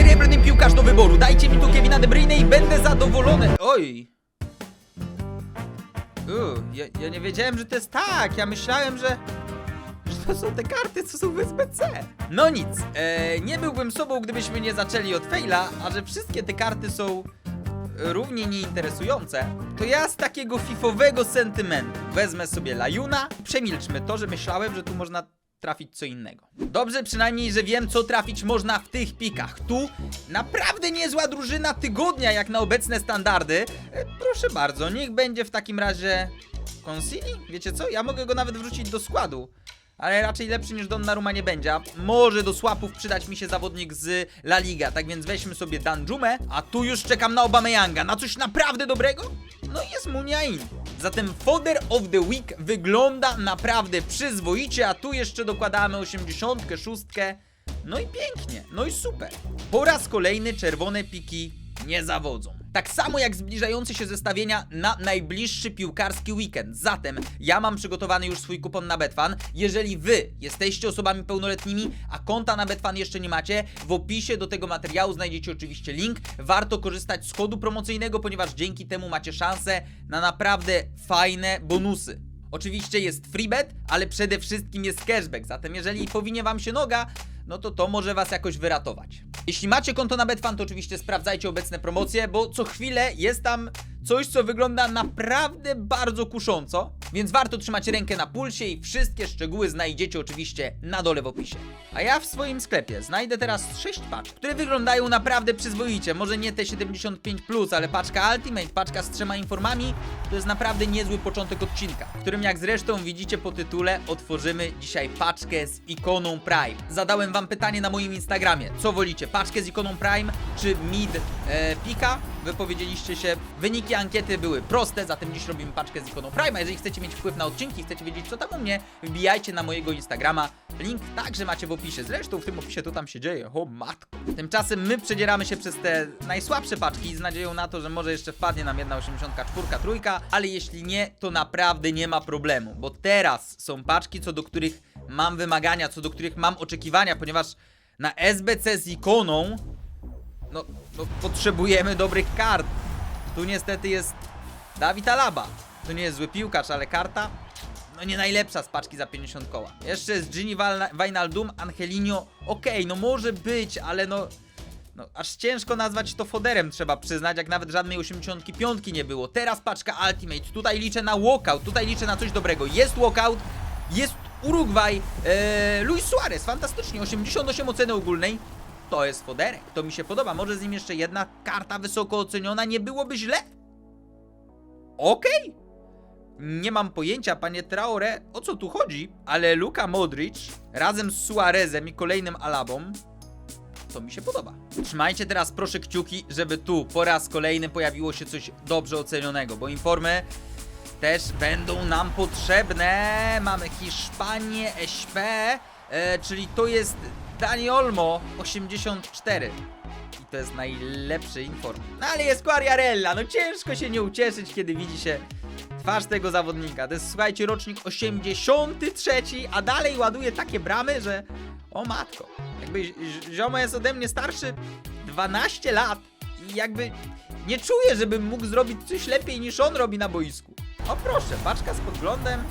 Srebrny piłkarz do wyboru. Dajcie mi tu Kevina De Bruyne i będę zadowolony. Oj. U, ja, ja nie wiedziałem, że to jest tak. Ja myślałem, że... że to są te karty, co są w SBC. No nic, e, nie byłbym sobą, gdybyśmy nie zaczęli od faila, a że wszystkie te karty są równie nieinteresujące, to ja z takiego fifowego sentymentu wezmę sobie Lajuna. Przemilczmy to, że myślałem, że tu można trafić co innego. Dobrze przynajmniej, że wiem, co trafić można w tych pikach. Tu naprawdę niezła drużyna tygodnia, jak na obecne standardy. E, proszę bardzo, niech będzie w takim razie Consili? Wiecie co? Ja mogę go nawet wrzucić do składu. Ale raczej lepszy niż Donnarumma nie będzie. Może do słapów przydać mi się zawodnik z La Liga. Tak więc weźmy sobie Danjumę. A tu już czekam na Obameyanga. Na coś naprawdę dobrego? No jest Muniain. Zatem Fodder of the Week wygląda naprawdę przyzwoicie, a tu jeszcze dokładamy 86. No i pięknie, no i super. Po raz kolejny czerwone piki nie zawodzą. Tak samo jak zbliżające się zestawienia na najbliższy piłkarski weekend. Zatem ja mam przygotowany już swój kupon na Betfan. Jeżeli wy jesteście osobami pełnoletnimi, a konta na Betfan jeszcze nie macie, w opisie do tego materiału znajdziecie oczywiście link. Warto korzystać z kodu promocyjnego, ponieważ dzięki temu macie szansę na naprawdę fajne bonusy. Oczywiście jest freebet, ale przede wszystkim jest cashback, zatem jeżeli powinie wam się noga, no to to może was jakoś wyratować. Jeśli macie konto na Betfan, to oczywiście sprawdzajcie obecne promocje, bo co chwilę jest tam coś, co wygląda naprawdę bardzo kusząco, więc warto trzymać rękę na pulsie i wszystkie szczegóły znajdziecie oczywiście na dole w opisie. A ja w swoim sklepie znajdę teraz 6 paczek, które wyglądają naprawdę przyzwoicie. Może nie te 75+, ale paczka Ultimate, paczka z trzema informami, to jest naprawdę niezły początek odcinka, w którym jak zresztą widzicie po tytule, otworzymy dzisiaj paczkę z ikoną Prime. Zadałem wam pytanie na moim Instagramie, co wolicie, paczkę z ikoną Prime czy mid e, pika? Wypowiedzieliście się, wyniki ankiety były proste, zatem dziś robimy paczkę z ikoną Prime. Jeżeli chcecie mieć wpływ na odcinki, chcecie wiedzieć co tam u mnie, wbijajcie na mojego Instagrama. Link także macie w opisie. Zresztą w tym opisie to tam się dzieje. O matko. Tymczasem my przedzieramy się przez te najsłabsze paczki z nadzieją na to, że może jeszcze wpadnie nam jedna 84, trójka, ale jeśli nie, to naprawdę nie ma problemu, bo teraz są paczki, co do których mam wymagania, co do których mam oczekiwania, ponieważ na SBC z ikoną no, no potrzebujemy dobrych kart. Tu niestety jest Dawid Alaba. To nie jest zły piłkarz, ale karta no nie najlepsza z paczki za 50 koła. Jeszcze jest Gini Wijnaldum, Angelino. Okej, no może być, ale no... No, aż ciężko nazwać to foderem, trzeba przyznać, jak nawet żadnej 85 nie było. Teraz paczka Ultimate, tutaj liczę na walkout, tutaj liczę na coś dobrego. Jest walkout, jest Urugwaj, ee, Luis Suarez, fantastycznie, 88 oceny ogólnej. To jest foderek, to mi się podoba. Może z nim jeszcze jedna karta wysoko oceniona, nie byłoby źle. Okej. Nie mam pojęcia, panie Traore, o co tu chodzi, ale Luka Modric razem z Suarezem i kolejnym Alabą to mi się podoba. Trzymajcie teraz proszę kciuki, żeby tu po raz kolejny pojawiło się coś dobrze ocenionego, bo informy też będą nam potrzebne. Mamy Hiszpanię, SP, e, czyli to jest Dani Olmo 84. I to jest najlepszy inform. No ale jest Quariarella, no ciężko się nie ucieszyć, kiedy widzi się twarz tego zawodnika. To jest, słuchajcie, rocznik 83, a dalej ładuje takie bramy, że o matko. Jakby zi- ziomo jest ode mnie starszy 12 lat i jakby nie czuję, żebym mógł zrobić coś lepiej niż on robi na boisku. O proszę, paczka z podglądem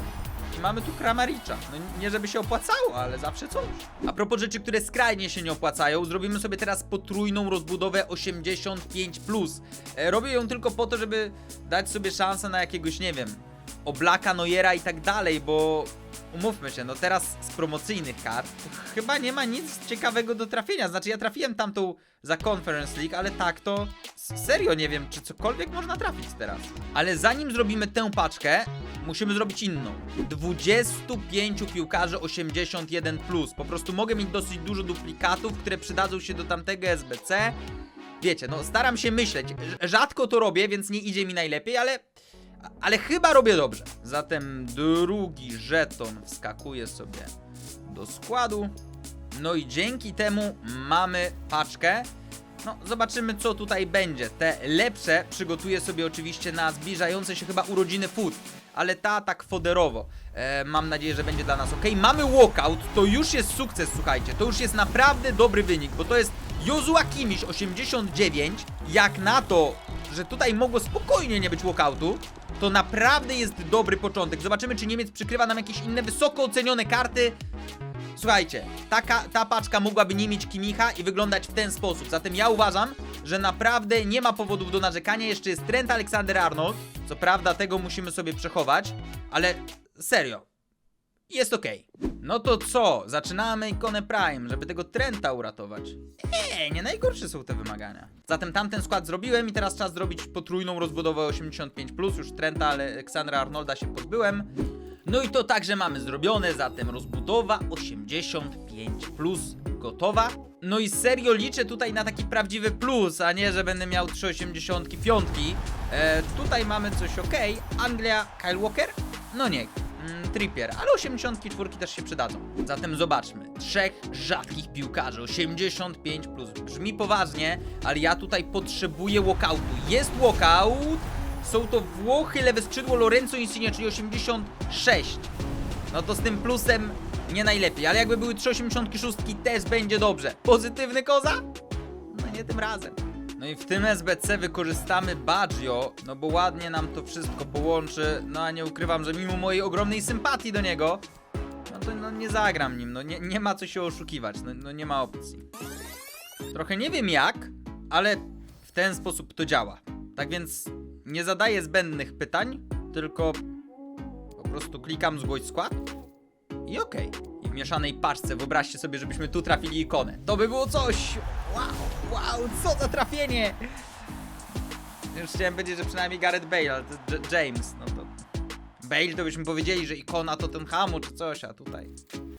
i mamy tu Kramaricza. No nie żeby się opłacało, ale zawsze coś. A propos rzeczy, które skrajnie się nie opłacają, zrobimy sobie teraz potrójną rozbudowę 85+. E, robię ją tylko po to, żeby dać sobie szansę na jakiegoś, nie wiem, Oblaka, Nojera i tak dalej, bo umówmy się, no teraz z promocyjnych kart chyba nie ma nic ciekawego do trafienia. Znaczy ja trafiłem tamtą za Conference League, ale tak to serio nie wiem, czy cokolwiek można trafić teraz. Ale zanim zrobimy tę paczkę, musimy zrobić inną. 25 piłkarzy 81+. Plus. Po prostu mogę mieć dosyć dużo duplikatów, które przydadzą się do tamtego SBC. Wiecie, no staram się myśleć. Rz- Rzadko to robię, więc nie idzie mi najlepiej, ale ale chyba robię dobrze. Zatem drugi żeton wskakuje sobie do składu. No i dzięki temu mamy paczkę. No, zobaczymy co tutaj będzie. Te lepsze przygotuję sobie oczywiście na zbliżające się chyba urodziny food. Ale ta tak foderowo. E, mam nadzieję, że będzie dla nas ok. Mamy walkout, to już jest sukces, słuchajcie. To już jest naprawdę dobry wynik, bo to jest Jozua Kimiś 89, jak na to, że tutaj mogło spokojnie nie być walkoutu, to naprawdę jest dobry początek. Zobaczymy, czy Niemiec przykrywa nam jakieś inne wysoko ocenione karty. Słuchajcie, taka, ta paczka mogłaby nie mieć Kimicha i wyglądać w ten sposób. Zatem ja uważam, że naprawdę nie ma powodów do narzekania. Jeszcze jest Trent Alexander-Arnold. Co prawda tego musimy sobie przechować, ale serio, jest okej. No to co? Zaczynamy ikonę Prime, żeby tego Trenta uratować. Eee, nie najgorsze są te wymagania. Zatem tamten skład zrobiłem i teraz czas zrobić potrójną rozbudowę 85+, już Trenta, ale Aleksandra Arnolda się pozbyłem. No i to także mamy zrobione, zatem rozbudowa 85+, gotowa. No i serio liczę tutaj na taki prawdziwy plus, a nie, że będę miał 385. E, tutaj mamy coś ok. Anglia, Kyle Walker? No nie, mm, Trippier, ale 84 też się przydadzą. Zatem zobaczmy. Trzech rzadkich piłkarzy, 85 plus. Brzmi poważnie, ale ja tutaj potrzebuję walkoutu. Jest walkout. Są to Włochy, lewe skrzydło Lorenzo Insigne, czyli 86. No to z tym plusem nie najlepiej, ale jakby były 386 też będzie dobrze. Pozytywny koza? No nie tym razem. No i w tym SBC wykorzystamy Baggio, no bo ładnie nam to wszystko połączy, no a nie ukrywam, że mimo mojej ogromnej sympatii do niego, no to no, nie zagram nim, no nie, nie ma co się oszukiwać, no, no nie ma opcji. Trochę nie wiem jak, ale w ten sposób to działa. Tak więc nie zadaję zbędnych pytań, tylko po prostu klikam zgłoś skład i okej. I w mieszanej paczce wyobraźcie sobie, żebyśmy tu trafili ikonę. To by było coś! Wow, wow, co za trafienie! Już chciałem powiedzieć, że przynajmniej Gareth Bale, ale to jest J- James, no to... Bale to byśmy powiedzieli, że ikona Tottenhamu czy coś, a tutaj...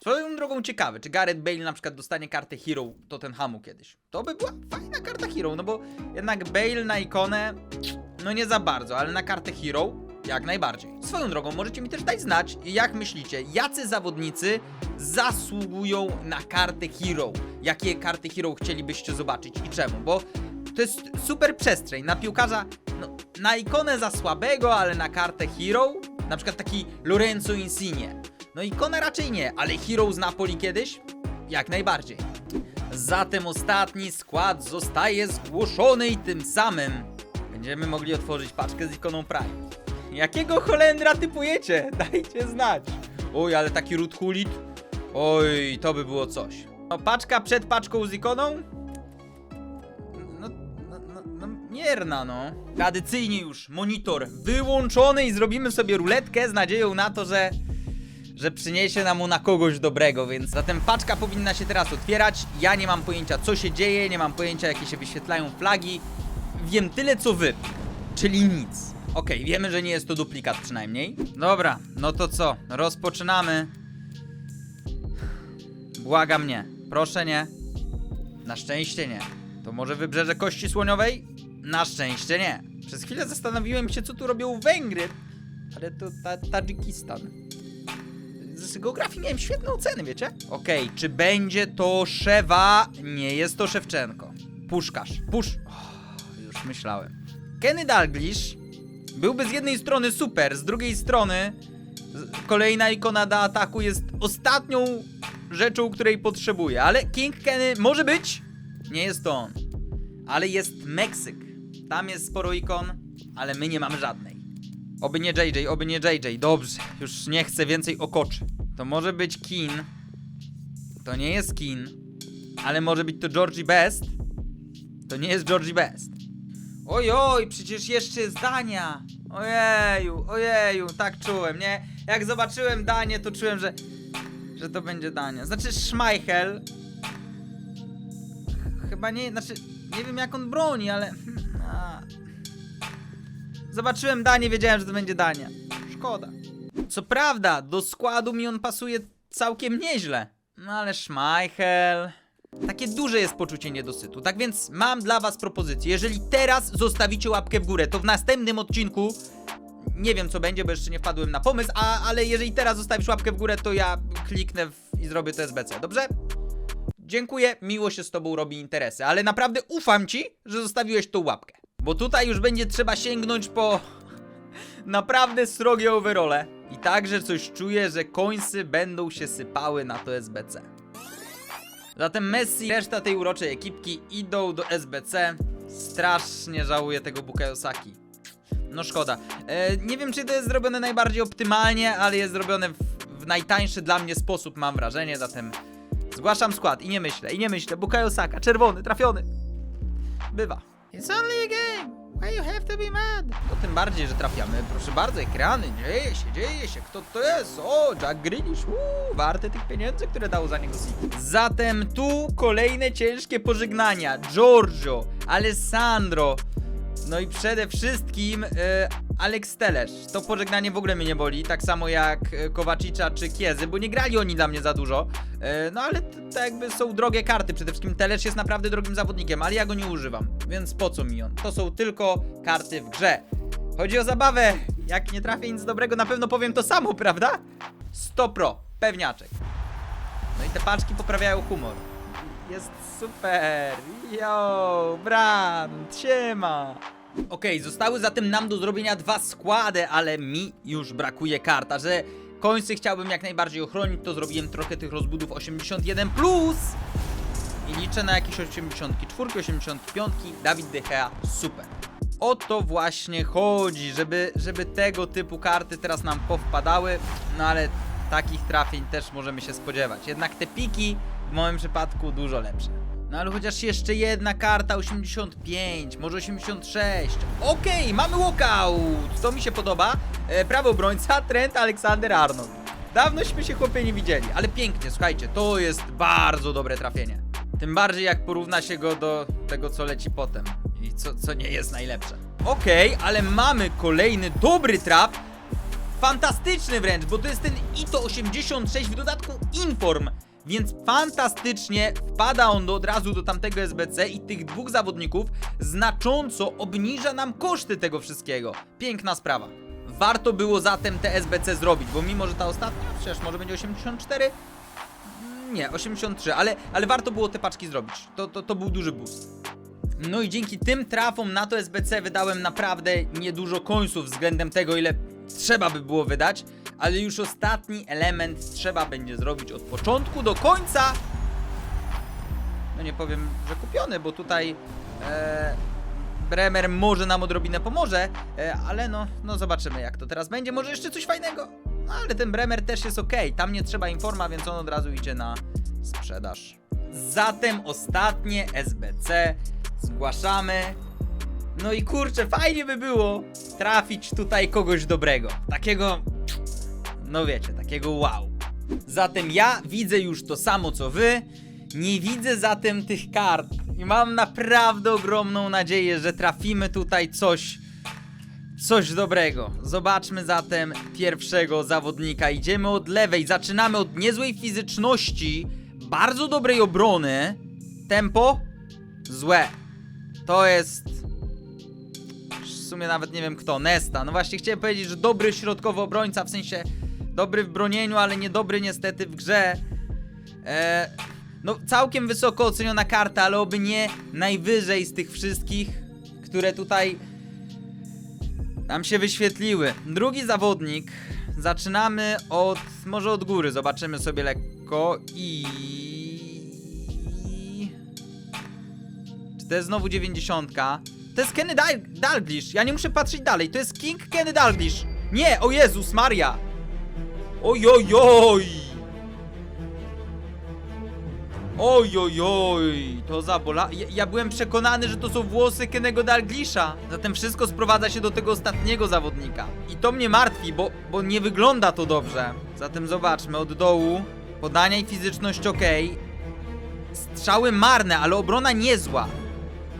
Swoją drogą ciekawe, czy Gareth Bale na przykład dostanie kartę Hero Tottenhamu kiedyś. To by była fajna karta Hero, no bo jednak Bale na ikonę, no nie za bardzo, ale na kartę Hero jak najbardziej. Swoją drogą możecie mi też dać znać, jak myślicie, jacy zawodnicy zasługują na kartę Hero. Jakie karty Hero chcielibyście zobaczyć i czemu, bo to jest super przestrzeń na piłkarza, no, na ikonę za słabego, ale na kartę Hero, na przykład taki Lorenzo Insigne. No ikona raczej nie, ale Hero z Napoli kiedyś? Jak najbardziej. Zatem ostatni skład zostaje zgłoszony i tym samym będziemy mogli otworzyć paczkę z ikoną Prime. Jakiego Holendra typujecie? Dajcie znać. Oj, ale taki Ruth Hulit. Oj, to by było coś. No, paczka przed paczką z ikoną? No, no, no, no mierna, no. Tradycyjnie już monitor wyłączony i zrobimy sobie ruletkę z nadzieją na to, że że przyniesie nam na kogoś dobrego, więc zatem paczka powinna się teraz otwierać. Ja nie mam pojęcia co się dzieje, nie mam pojęcia jakie się wyświetlają flagi. Wiem tyle co wy, czyli nic. Okej, wiemy, że nie jest to duplikat przynajmniej. Dobra, no to co? Rozpoczynamy. Błagam nie. Proszę nie. Na szczęście nie. To może wybrzeże Kości Słoniowej? Na szczęście nie. Przez chwilę zastanowiłem się, co tu robią Węgry, ale to ta Tadżykistan. Z geografii miałem świetne oceny, wiecie? Okej, czy będzie to Szewa? Nie jest to Szewczenko. Puszkarz. Pusz... Oh, już myślałem. Kenny Dalglish byłby z jednej strony super, z drugiej strony kolejna ikona do ataku jest ostatnią rzeczą, której potrzebuję. Ale King Kenny może być? Nie jest to on. Ale jest Meksyk. Tam jest sporo ikon, ale my nie mamy żadnej. Oby nie JJ, oby nie JJ. Dobrze, już nie chcę więcej okoczy. To może być Kin. To nie jest Kin. Ale może być to Georgie Best. To nie jest Georgie Best. Oj, oj, przecież jeszcze jest Dania. Ojeju, ojeju, tak czułem, nie? Jak zobaczyłem Danię, to czułem, że, że to będzie Dania. Znaczy Schmeichel. Chyba nie, znaczy, nie wiem jak on broni, ale... A. Zobaczyłem Danię, wiedziałem, że to będzie Dania. Szkoda. Co prawda, do składu mi on pasuje całkiem nieźle. No ale Schmeichel... Takie duże jest poczucie niedosytu. Tak więc mam dla was propozycję. Jeżeli teraz zostawicie łapkę w górę, to w następnym odcinku nie wiem co będzie, bo jeszcze nie wpadłem na pomysł, a, ale jeżeli teraz zostawisz łapkę w górę, to ja kliknę w, i zrobię to SBC, dobrze? Dziękuję, miło się z tobą robi interesy, ale naprawdę ufam ci, że zostawiłeś tą łapkę. Bo tutaj już będzie trzeba sięgnąć po naprawdę srogie overole. I także coś czuję, że końsy będą się sypały na to SBC. Zatem Messi reszta tej uroczej ekipki idą do SBC. Strasznie żałuję tego Bukayo Saki. No szkoda. E, nie wiem, czy to jest zrobione najbardziej optymalnie, ale jest zrobione w, w najtańszy dla mnie sposób, mam wrażenie, zatem zgłaszam skład i nie myślę, i nie myślę. Bukayo Saka, czerwony, trafiony. Bywa. It's only a game. Why you have to be mad? To tym bardziej, że trafiamy. Proszę bardzo, ekrany, dzieje się, dzieje się. Kto to jest? O, Jack Grealish, uuu, tych pieniędzy, które dał za niego City. Zatem tu kolejne ciężkie pożegnania. Giorgio, Alessandro, no i przede wszystkim e, Alex Telesz. To pożegnanie w ogóle mnie nie boli, tak samo jak e, Kowacicza czy Kiezy, bo nie grali oni dla mnie za dużo. E, no ale to jakby są drogie karty, przede wszystkim Telesz jest naprawdę drogim zawodnikiem, ale ja go nie używam, więc po co mi on? To są tylko karty w grze. Chodzi o zabawę. Jak nie trafię nic dobrego, na pewno powiem to samo, prawda? 100 pro, pewniaczek. No i te paczki poprawiają humor. Jest super! Yo, Brand, siema! Okej, zostały zatem nam do zrobienia dwa składy, ale mi już brakuje kart, a że końcy chciałbym jak najbardziej ochronić, to zrobiłem trochę tych rozbudów 81+. Plus I liczę na jakieś 84, 85, Dawid De Gea, super. O to właśnie chodzi, żeby, żeby tego typu karty teraz nam powpadały, no ale takich trafień też możemy się spodziewać. Jednak te piki w moim przypadku dużo lepsze. No ale chociaż jeszcze jedna karta 85, może 86. Okej, mamy walkout! To mi się podoba. E, prawy obrońca Trent Alexander Arnold. Dawnośmy się chłopie nie widzieli, ale pięknie, słuchajcie, to jest bardzo dobre trafienie. Tym bardziej jak porówna się go do tego, co leci potem i co, co nie jest najlepsze. Okej, ale mamy kolejny dobry traf. Fantastyczny wręcz, bo to jest ten ITO 86 w dodatku Inform. Więc fantastycznie wpada on do, od razu do tamtego SBC i tych dwóch zawodników znacząco obniża nam koszty tego wszystkiego. Piękna sprawa. Warto było zatem te SBC zrobić, bo mimo, że ta ostatnia, przecież może będzie 84, nie, 83, ale, ale warto było te paczki zrobić. To, to, to był duży boost. No i dzięki tym trafom na to SBC wydałem naprawdę niedużo końców względem tego, ile trzeba by było wydać, ale już ostatni element trzeba będzie zrobić od początku do końca. No nie powiem, że kupiony, bo tutaj e, Bremer może nam odrobinę pomoże, e, ale no, no zobaczymy jak to teraz będzie. Może jeszcze coś fajnego. No ale ten Bremer też jest ok. Tam nie trzeba informa, więc on od razu idzie na sprzedaż. Zatem ostatnie SBC zgłaszamy. No i kurczę, fajnie by było trafić tutaj kogoś dobrego. Takiego, no wiecie, takiego wow. Zatem ja widzę już to samo co wy. Nie widzę zatem tych kart. I mam naprawdę ogromną nadzieję, że trafimy tutaj coś. Coś dobrego. Zobaczmy zatem pierwszego zawodnika. Idziemy od lewej. Zaczynamy od niezłej fizyczności, bardzo dobrej obrony. Tempo złe. To jest. W sumie nawet nie wiem kto. Nesta. No właśnie chciałem powiedzieć, że dobry środkowy obrońca, w sensie dobry w bronieniu, ale niedobry niestety w grze. Eee, no całkiem wysoko oceniona karta, ale oby nie najwyżej z tych wszystkich, które tutaj nam się wyświetliły. Drugi zawodnik. Zaczynamy od. Może od góry, zobaczymy sobie lekko i. Czy to jest znowu 90? To jest Kenny Dal Dalglish. Ja nie muszę patrzeć dalej. To jest King Kenny Dalglish. Nie, o Jezus Maria. Ojojoj. Ojojoj, to zabola. Ja, ja byłem przekonany, że to są włosy Kennego Dalglisza. Zatem wszystko sprowadza się do tego ostatniego zawodnika. I to mnie martwi, bo, bo nie wygląda to dobrze. Zatem zobaczmy od dołu. Podania i fizyczność ok. Strzały marne, ale obrona niezła.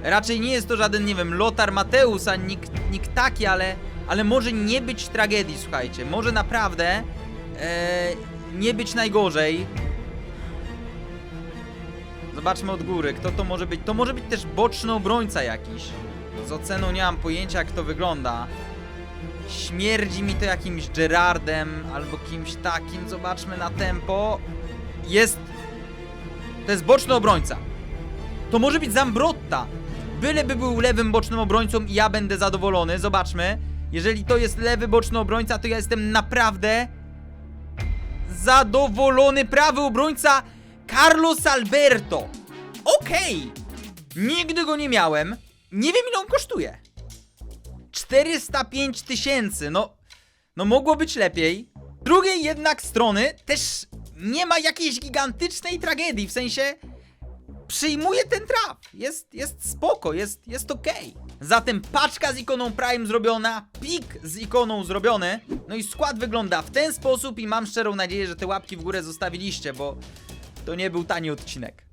Raczej nie jest to żaden, nie wiem, Lotar Mateus, ani nikt, nikt taki, ale, ale może nie być tragedii, słuchajcie. Może naprawdę e, nie być najgorzej. Zobaczmy od góry, kto to może być. To może być też boczny obrońca jakiś. Z oceną nie mam pojęcia, jak to wygląda. Śmierdzi mi to jakimś Gerardem albo kimś takim. Zobaczmy na tempo. Jest. To jest boczny obrońca. To może być Zambrotta. Byleby był lewym bocznym obrońcą i ja będę zadowolony. Zobaczmy. Jeżeli to jest lewy boczny obrońca, to ja jestem naprawdę zadowolony. Prawy obrońca Carlos Alberto. Okej. Nigdy go nie miałem. Nie wiem ile on kosztuje. 405 tysięcy, no, no mogło być lepiej. Z drugiej jednak strony też nie ma jakiejś gigantycznej tragedii, w sensie przyjmuję ten traf, jest, jest spoko, jest, jest okej. Zatem paczka z ikoną Prime zrobiona, pik z ikoną zrobiony, no i skład wygląda w ten sposób i mam szczerą nadzieję, że te łapki w górę zostawiliście, bo to nie był tani odcinek.